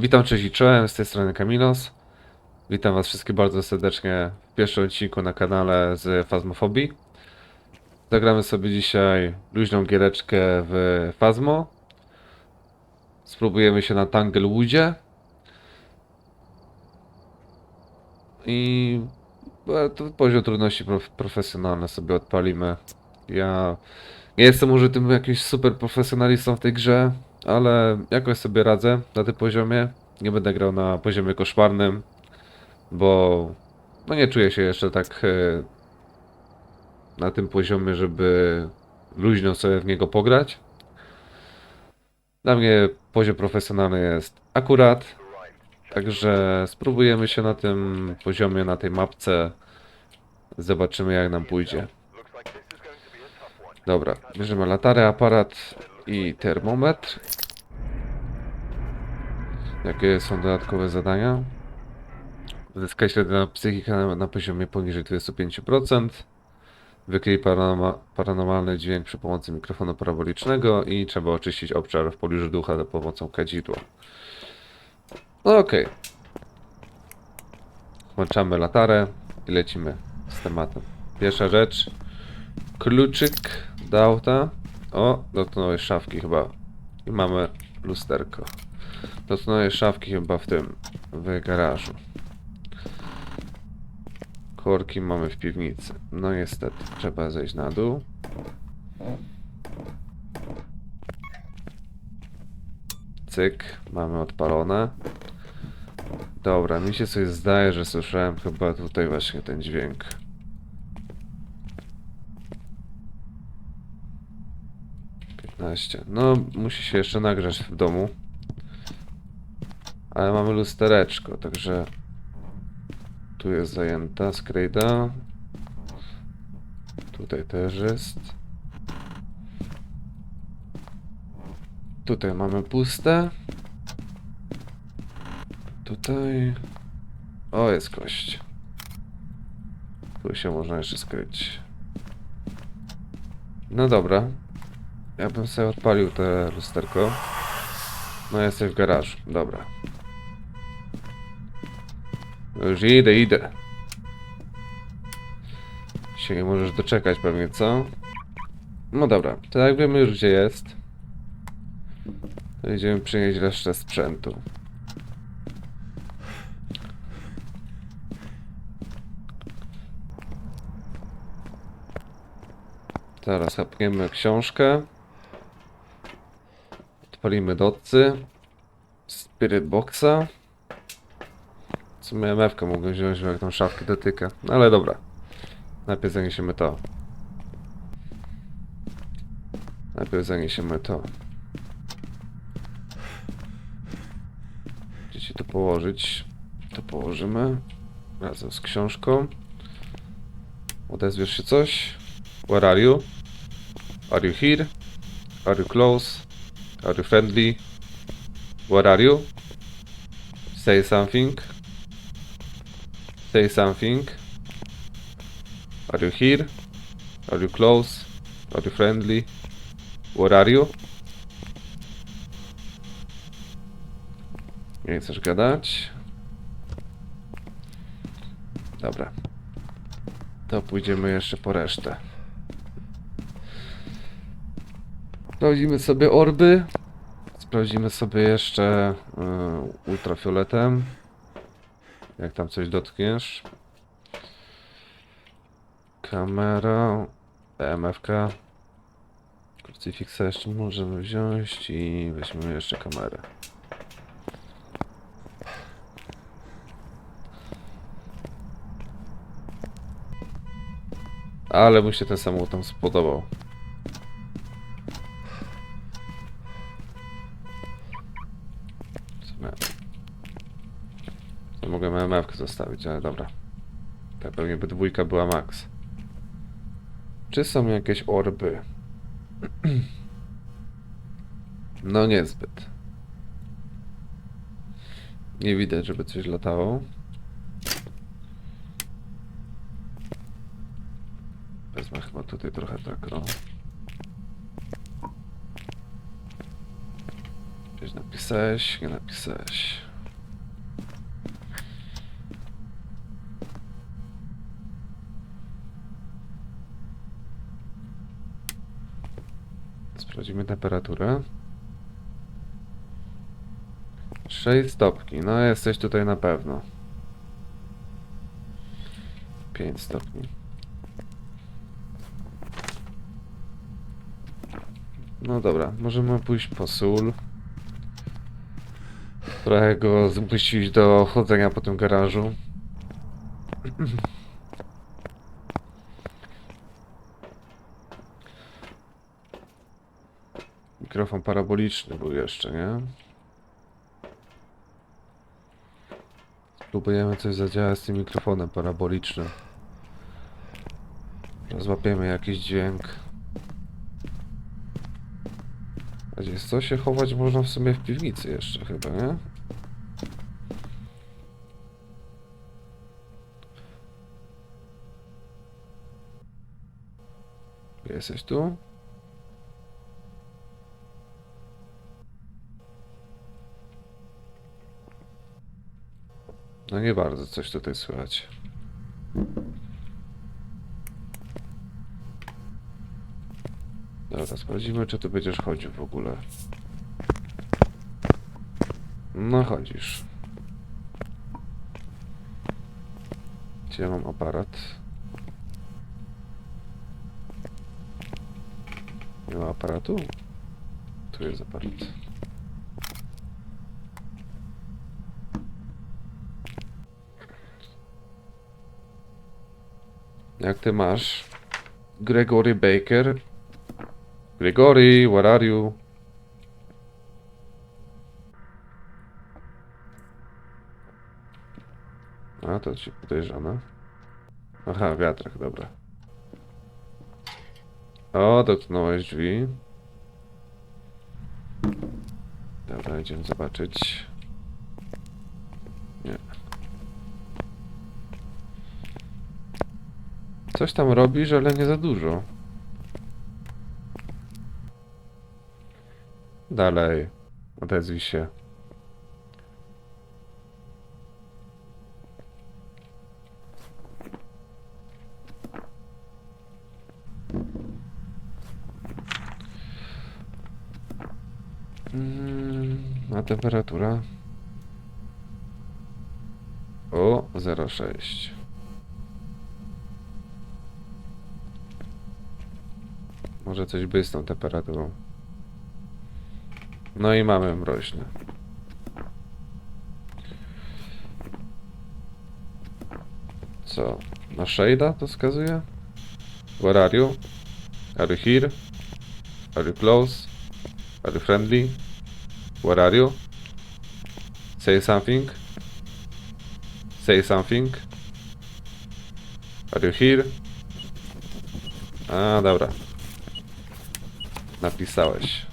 Witam, cześć i czołem, z tej strony Kamilos. Witam was wszystkich bardzo serdecznie w pierwszym odcinku na kanale z Phasmofobii. Zagramy sobie dzisiaj luźną giereczkę w Phasmo. Spróbujemy się na Tanglewoodzie. I to poziom trudności prof profesjonalny sobie odpalimy. Ja nie jestem może tym jakimś super profesjonalistą w tej grze, ale jakoś sobie radzę na tym poziomie. Nie będę grał na poziomie koszmarnym, bo no nie czuję się jeszcze tak e, na tym poziomie, żeby luźno sobie w niego pograć. Dla mnie poziom profesjonalny jest akurat, także spróbujemy się na tym poziomie, na tej mapce. Zobaczymy jak nam pójdzie. Dobra, bierzemy latarę, aparat i termometr. Jakie są dodatkowe zadania? Uzyskaj średnią psychikę na, na poziomie poniżej 25%. Wykryj paranoma, paranormalny dźwięk przy pomocy mikrofonu parabolicznego i trzeba oczyścić obszar w pobliżu ducha za pomocą kadzidła. No okej. Włączamy latarę i lecimy z tematem. Pierwsza rzecz. Kluczyk do auta. O, dotknąłeś szafki chyba. I mamy lusterko. Dotknąłeś szafki chyba w tym, w garażu. Korki mamy w piwnicy. No niestety, trzeba zejść na dół. Cyk, mamy odpalone. Dobra, mi się coś zdaje, że słyszałem chyba tutaj właśnie ten dźwięk. Piętnaście. No, musi się jeszcze nagrzać w domu. Ale mamy lustereczko, także tu jest zajęta skrejda. Tutaj też jest. Tutaj mamy puste. Tutaj. O, jest kość. Tu się można jeszcze skryć. No dobra. Ja bym sobie odpalił te lusterko. No jesteś w garażu. Dobra. Już idę, idę. Się nie możesz doczekać pewnie, co? No dobra, to jak wiemy już gdzie jest. To idziemy przynieść resztę sprzętu. Teraz hapniemy książkę. Odpalimy docy. Spirit boxa. W sumie MF-kę mogę wziąć, jak tą szafkę dotyka. No ale dobra. Najpierw zaniesiemy to. Najpierw zaniesiemy to. Gdzie ci to położyć? To położymy. Razem z książką. Odezwiesz się coś? Where are you? Are you here? Are you close? Are you friendly? Where are you? Say something. Say something. Are you here? Are you close? Are you friendly? Where are you? Nie chcesz gadać? Dobra. To pójdziemy jeszcze po resztę. Sprawdzimy sobie orby. Sprawdzimy sobie jeszcze y, ultrafioletem. Jak tam coś dotkniesz. Kamera. EMFK. Krucyfiksa jeszcze możemy wziąć i weźmiemy jeszcze kamerę. Ale mu się ten samochód tam spodobał. MMF zostawić, ale dobra. Tak pewnie by dwójka była max. Czy są jakieś orby? No niezbyt. Nie widać, żeby coś latało. Wezmę chyba tutaj trochę tak, o. Gdzieś napisałeś? Nie napisałeś. Sprawdźmy temperaturę. 6 stopni. No jesteś tutaj na pewno. 5 stopni. No dobra, możemy pójść po sól. Trochę go zmusić do chodzenia po tym garażu. Mikrofon paraboliczny był jeszcze, nie? Spróbujemy coś zadziałać z tym mikrofonem parabolicznym. Złapiemy jakiś dźwięk. A gdzie co się chować można w sumie w piwnicy jeszcze chyba, nie? Jesteś tu? No nie bardzo coś tutaj słychać. Dobra, sprawdzimy, czy tu będziesz chodził w ogóle. No chodzisz. Gdzie ja mam aparat? Nie ma aparatu? Tu jest aparat. Jak ty masz? Gregory Baker. Gregory, where are you? A, to ci podejrzane. Aha, wiatrak, dobra. O, dotknąłeś drzwi. Dobra, idziemy zobaczyć. Nie. Coś tam robisz, ale nie za dużo. Dalej. Odezwij się. Mm, a temperatura? O, 0,6. Może coś by z tą temperaturą. No i mamy mroźne. Co? Na shade'a to wskazuje? Where are you? Are you here? Are you close? Are you friendly? Where are you? Say something. Say something. Are you here? A, dobra. Napisałeś.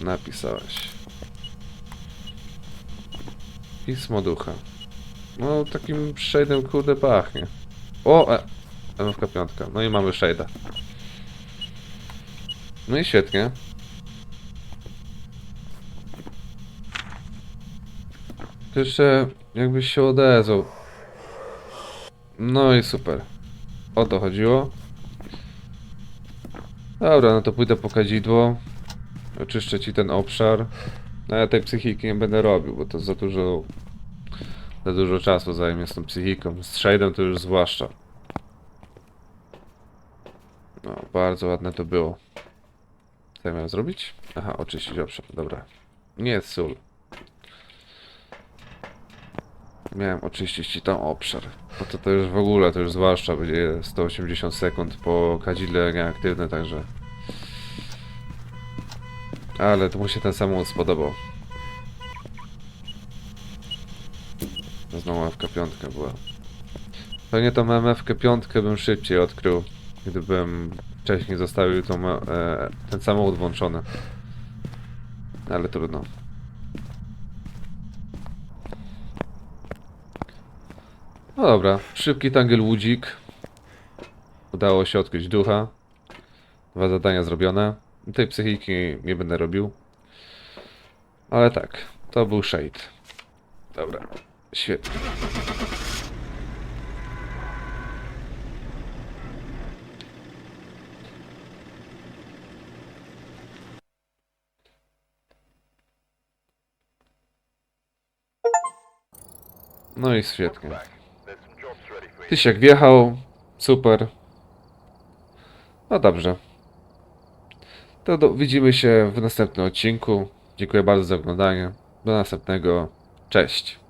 Napisałeś. Pismo ducha. No, takim shade'em kurde pachnie. O! E, MFK piątka. No i mamy shade'a. No i świetnie. Jeszcze jakbyś się odezwał. No i super. O to chodziło. Dobra, no to pójdę po kadzidło. Oczyszczę ci ten obszar. No ja tej psychiki nie będę robił, bo to za dużo... Za dużo czasu zajmie z tą psychiką. Z shade'em to już zwłaszcza. No, bardzo ładne to było. Co ja miałem zrobić? Aha, oczyścić obszar, dobra. Nie jest sól. Miałem oczyścić ci tam obszar. No to to już w ogóle, to już zwłaszcza będzie 180 sekund po kadzidle nieaktywne, także... Ale to mu się ten samochód spodobał. Znowu MFK5 była. Pewnie tą MFK5 bym szybciej odkrył, gdybym wcześniej zostawił tą, e, ten samochód włączony. Ale trudno. No dobra, szybki tangiel łudzik. Udało się odkryć ducha. Dwa zadania zrobione. Tej psychiki nie będę robił. Ale tak, to był shade. Dobra, świetnie. No i świetnie. Tysiak wjechał, super. No dobrze. To do, widzimy się w następnym odcinku. Dziękuję bardzo za oglądanie. Do następnego. Cześć.